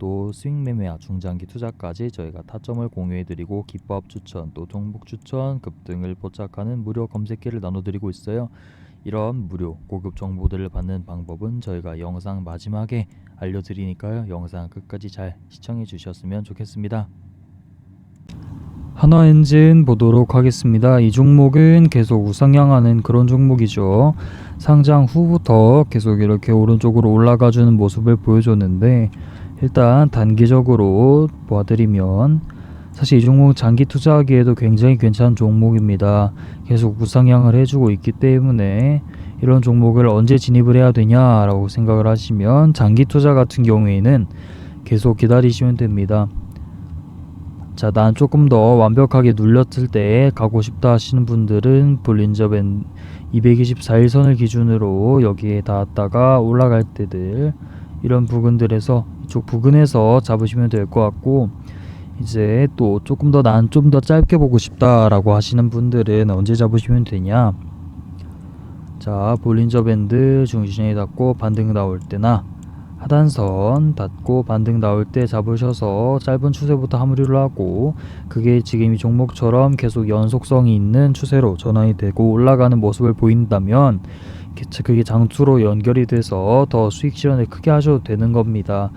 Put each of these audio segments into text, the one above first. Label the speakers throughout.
Speaker 1: 또 스윙 매매와 중장기 투자까지 저희가 타점을 공유해드리고 기법 추천 또 종목 추천 급등을 포착하는 무료 검색기를 나눠드리고 있어요. 이런 무료 고급 정보들을 받는 방법은 저희가 영상 마지막에 알려드리니까요. 영상 끝까지 잘 시청해 주셨으면 좋겠습니다. 한화엔진 보도록 하겠습니다. 이 종목은 계속 우상향하는 그런 종목이죠. 상장 후부터 계속 이렇게 오른쪽으로 올라가주는 모습을 보여줬는데 일단 단기적으로 보아드리면 사실 이 종목 장기 투자하기에도 굉장히 괜찮은 종목입니다. 계속 우상향을 해주고 있기 때문에 이런 종목을 언제 진입을 해야 되냐라고 생각을 하시면 장기 투자 같은 경우에는 계속 기다리시면 됩니다. 자, 난 조금 더 완벽하게 눌렸을 때 가고 싶다 하시는 분들은 볼린저밴 224일선을 기준으로 여기에 닿았다가 올라갈 때들 이런 부근들에서 이쪽 부근에서 잡으시면 될 것 같고 이제 또 조금 더 난 좀 더 짧게 보고 싶다라고 하시는 분들은 언제 잡으시면 되냐 자 볼린저 밴드 중심에 닿고 반등 나올 때나 하단선 닿고 반등 나올 때 잡으셔서 짧은 추세부터 마무리를 하고 그게 지금 이 종목처럼 계속 연속성이 있는 추세로 전환이 되고 올라가는 모습을 보인다면 그게 장투로 연결이 돼서 더 수익 실현을 크게 하셔도 되는 겁니다.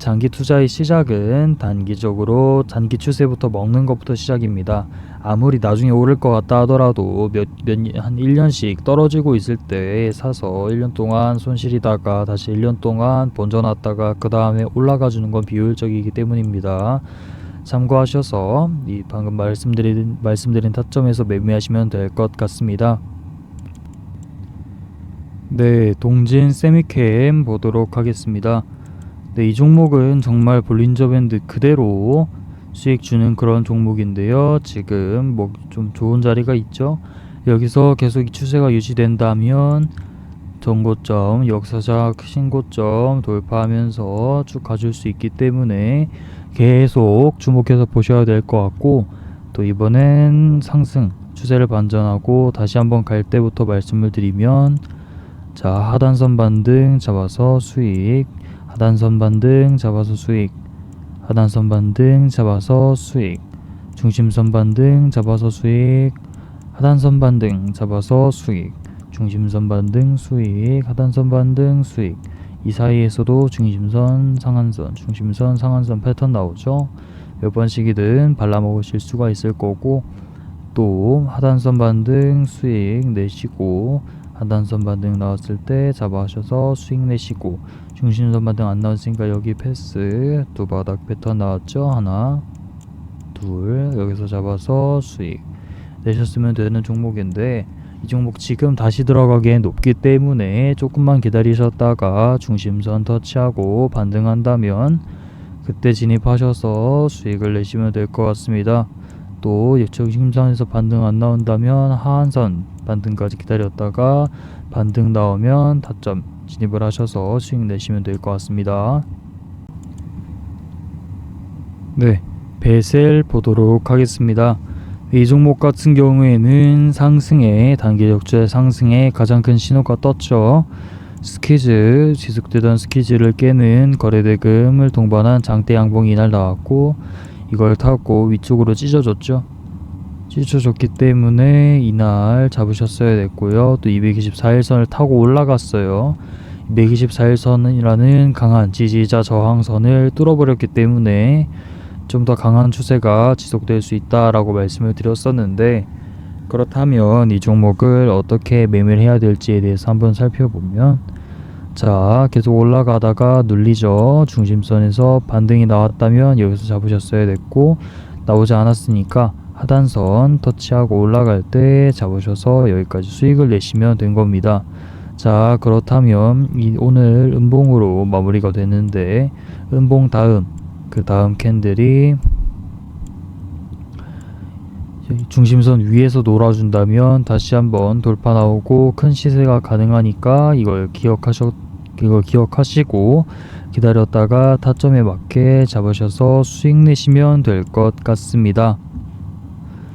Speaker 1: 장기 투자의 시작은 단기적으로 단기 추세부터 먹는 것부터 시작입니다. 아무리 나중에 오를 것 같다 하더라도 몇, 몇, 한 1년씩 떨어지고 있을 때 사서 1년 동안 손실이다가 다시 1년 동안 번져놨다가 그 다음에 올라가 주는 건 비효율적이기 때문입니다. 참고하셔서 이 방금 말씀드린, 말씀드린 타점에서 매매하시면 될 것 같습니다. 네, 동진 세미캠 보도록 하겠습니다. 네, 이 종목은 정말 볼린저 밴드 그대로 수익 주는 그런 종목인데요. 지금 뭐 좀 좋은 자리가 있죠. 여기서 계속 이 추세가 유지된다면 전고점, 역사적 신고점 돌파하면서 쭉 가줄 수 있기 때문에 계속 주목해서 보셔야 될 것 같고 또 이번엔 상승 추세를 반전하고 다시 한번 갈 때부터 말씀을 드리면 자 하단선 반등 잡아서 수익 하단선 반등 잡아서 수익. 하단선 반등 잡아서 수익. 중심선 반등 잡아서 수익. 하단선 반등 잡아서 수익. 중심선 반등 수익. 하단선 반등 수익. 이 사이에서도 중심선 상한선. 중심선 상한선 패턴 나오죠? 몇 번씩이든 발라먹으실 수가 있을 거고 또 하단선 반등 수익 내시고 하단선 반등 나왔을 때 잡아셔서 수익 내시고 중심 선 반 등 안 나왔으니까 여기 패스 두 바닥 패턴 나왔죠? 하나 둘 여기서 잡아서 수익. 내셨으면 되는 종목인데 이 종목 지금 다시 들어가기엔 높기 때문에 조금만 기다리셨다가 중심선 터치하고 반등한다면 그때 진입하셔서 수익을 내시면 될 것 같습니다. 또 중심선에서 반등 안 나온다면 하한선 반등까지 기다렸다가 반등 나오면 타점 진입을 하셔서 수익 내시면 될 것 같습니다. 네, 베셀 보도록 하겠습니다. 이 종목 같은 경우에는 상승에 단기적 주 상승에 가장 큰 신호가 떴죠. 스키즈 지속되던 스키즈를 깨는 거래대금을 동반한 장대 양봉이 이날 나왔고 이걸 타고 위쪽으로 찢어졌죠. 찢어졌기 때문에 이날 잡으셨어야 됐고요. 또 224일선을 타고 올라갔어요. 224일선이라는 강한 지지자 저항선을 뚫어버렸기 때문에 좀 더 강한 추세가 지속될 수 있다라고 말씀을 드렸었는데 그렇다면 이 종목을 어떻게 매매를 해야 될지에 대해서 한번 살펴보면 자 계속 올라가다가 눌리죠 중심선에서 반등이 나왔다면 여기서 잡으셨어야 됐고 나오지 않았으니까 하단선 터치하고 올라갈 때 잡으셔서 여기까지 수익을 내시면 된 겁니다 자 그렇다면 이 오늘 음봉으로 마무리가 되는데 음봉 다음 그 다음 캔들이 중심선 위에서 놀아준다면 다시 한번 돌파 나오고 큰 시세가 가능하니까 이걸 기억하셔 이걸 기억하시고 기다렸다가 타점에 맞게 잡으셔서 수익 내시면 될 것 같습니다.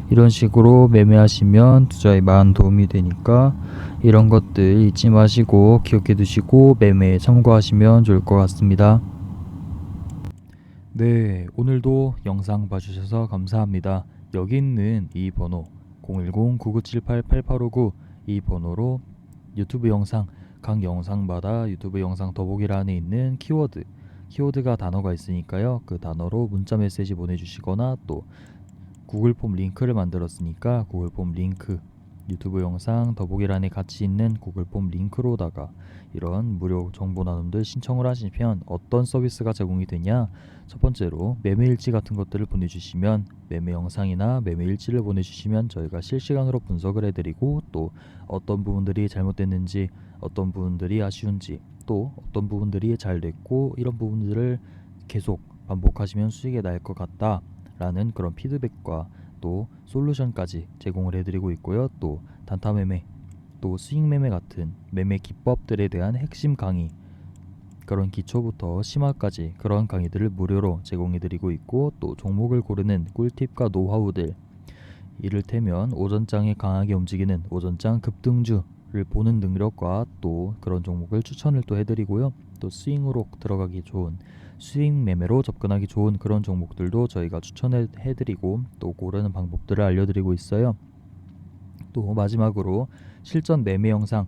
Speaker 1: 이런 식으로 매매하시면 투자에 많은 도움이 되니까 이런 것들 잊지 마시고 기억해 두시고 매매에 참고하시면 좋을 것 같습니다. 네, 오늘도 영상 봐주셔서 감사합니다. 여기 있는 이 번호 010-9978-8859 이 번호로 유튜브 영상 각 영상마다 유튜브 영상 더보기란에 있는 키워드 키워드가 단어가 있으니까요. 그 단어로 문자 메시지 보내주시거나 또 구글 폼 링크를 만들었으니까 구글 폼 링크 유튜브 영상 더보기란에 같이 있는 구글 폼 링크로다가 이런 무료 정보 나눔들 신청을 하시면 어떤 서비스가 제공이 되냐? 첫 번째로 매매 일지 같은 것들을 보내주시면 매매 영상이나 매매 일지를 보내주시면 저희가 실시간으로 분석을 해드리고 또 어떤 부분들이 잘못됐는지 어떤 부분들이 아쉬운지 또 어떤 부분들이 잘 됐고 이런 부분들을 계속 반복하시면 수익이 날 것 같다 라는 그런 피드백과 또 솔루션까지 제공을 해드리고 있고요. 또 단타 매매, 또 수익 매매 같은 매매 기법들에 대한 핵심 강의 그런 기초부터 심화까지 그런 강의들을 무료로 제공해드리고 있고 또 종목을 고르는 꿀팁과 노하우들 이를테면 오전장에 강하게 움직이는 오전장 급등주를 보는 능력과 또 그런 종목을 추천을 또 해드리고요. 또 스윙으로 들어가기 좋은 수익 매매로 접근하기 좋은 그런 종목들도 저희가 추천해 드리고 또 고르는 방법들을 알려드리고 있어요. 또 마지막으로 실전 매매 영상